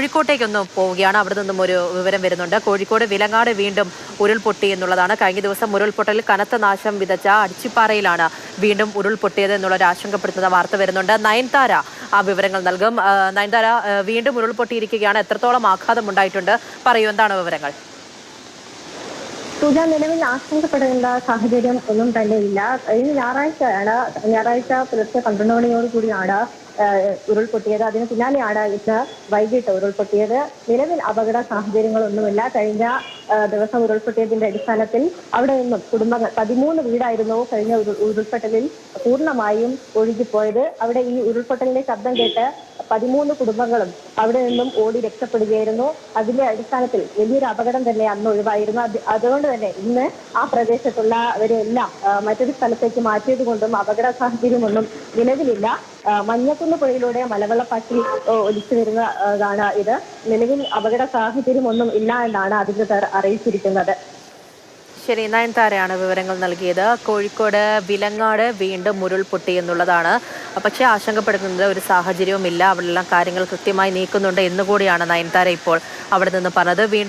കോഴിക്കോട്ടേക്കൊന്ന് പോവുകയാണ്. അവിടെ നിന്നും ഒരു വിവരം വരുന്നുണ്ട്. കോഴിക്കോട് വിലങ്ങാട് വീണ്ടും ഉരുൾപൊട്ടി എന്നുള്ളതാണ്. കഴിഞ്ഞ ദിവസം ഉരുൾപൊട്ടലിൽ കനത്ത നാശം വിതച്ച അടിച്ചിപ്പാറയിലാണ് വീണ്ടും ഉരുൾപൊട്ടിയത് എന്നുള്ളൊരു ആശങ്കപ്പെടുത്തുന്ന വാർത്ത വരുന്നുണ്ട്. നയൻതാര ആ വിവരങ്ങൾ നൽകും. നയൻതാര വീണ്ടും ഉരുൾപൊട്ടിയിരിക്കുകയാണ്. എത്രത്തോളം ആഘാതം ഉണ്ടായിട്ടുണ്ട്? പറയൂ എന്താണ് വിവരങ്ങൾ? പൂജ നിലവിൽ ആശങ്കപ്പെടേണ്ട സാഹചര്യം ഒന്നും തന്നെ ഇല്ല ഇനി ഞായറാഴ്ചയാണ് ഞായറാഴ്ച പുലർച്ചെ പന്ത്രണ്ട് മണിയോടുകൂടിയാണ് ഉരുൾപൊട്ടിയത്. അതിന് പിന്നാലെയാണ് ഇന്ന് വൈകിട്ട് ഉരുൾപൊട്ടിയത്. നിലവിൽ അപകട സാഹചര്യങ്ങളൊന്നുമില്ല. കഴിഞ്ഞ ദിവസം ഉരുൾപൊട്ടിയതിന്റെ അടിസ്ഥാനത്തിൽ അവിടെ നിന്നും കുടുംബങ്ങൾ പതിമൂന്ന് വീടായിരുന്നു കഴിഞ്ഞ ഉരുൾ ഉരുൾപൊട്ടലിൽ പൂർണമായും ഒഴുകിപ്പോയത്. അവിടെ ഈ ഉരുൾപൊട്ടലിന്റെ ശബ്ദം കേട്ട് പതിമൂന്ന് കുടുംബങ്ങളും അവിടെ നിന്നും ഓടി രക്ഷപ്പെടുകയായിരുന്നു. അതിന്റെ അടിസ്ഥാനത്തിൽ വലിയൊരു അപകടം തന്നെ അന്ന് ഒഴിവായിരുന്നു. അതുകൊണ്ട് തന്നെ ഇന്ന് ആ പ്രദേശത്തുള്ളവരെല്ലാം മറ്റൊരു സ്ഥലത്തേക്ക് മാറ്റിയത് കൊണ്ടും അപകട സാഹചര്യമൊന്നും നിലവിലില്ല. മഞ്ഞക്കുന്ന് പുഴയിലൂടെ മലവെള്ളപ്പാച്ചിൽ ഒലിച്ചു വരുന്നതാണ് ഇത്. നിലവിൽ അപകട സാഹചര്യമൊന്നും ഇല്ല എന്നാണ് അധികൃതർ അറിയിച്ചിരിക്കുന്നത്. ശരി നയൻതാരയാണ് വിവരങ്ങൾ നൽകിയത്. കോഴിക്കോട് വിലങ്ങാട് വീണ്ടും ഉരുൾപൊട്ടി എന്നുള്ളതാണ്. പക്ഷേ ആശങ്കപ്പെടുന്നത് ഒരു സാഹചര്യവുമില്ല. അവിടെല്ലാം കാര്യങ്ങൾ കൃത്യമായി നീക്കുന്നുണ്ട് എന്നുകൂടിയാണ് നയൻതാര ഇപ്പോൾ അവിടെ നിന്ന് പറഞ്ഞത്. വീണ്ടും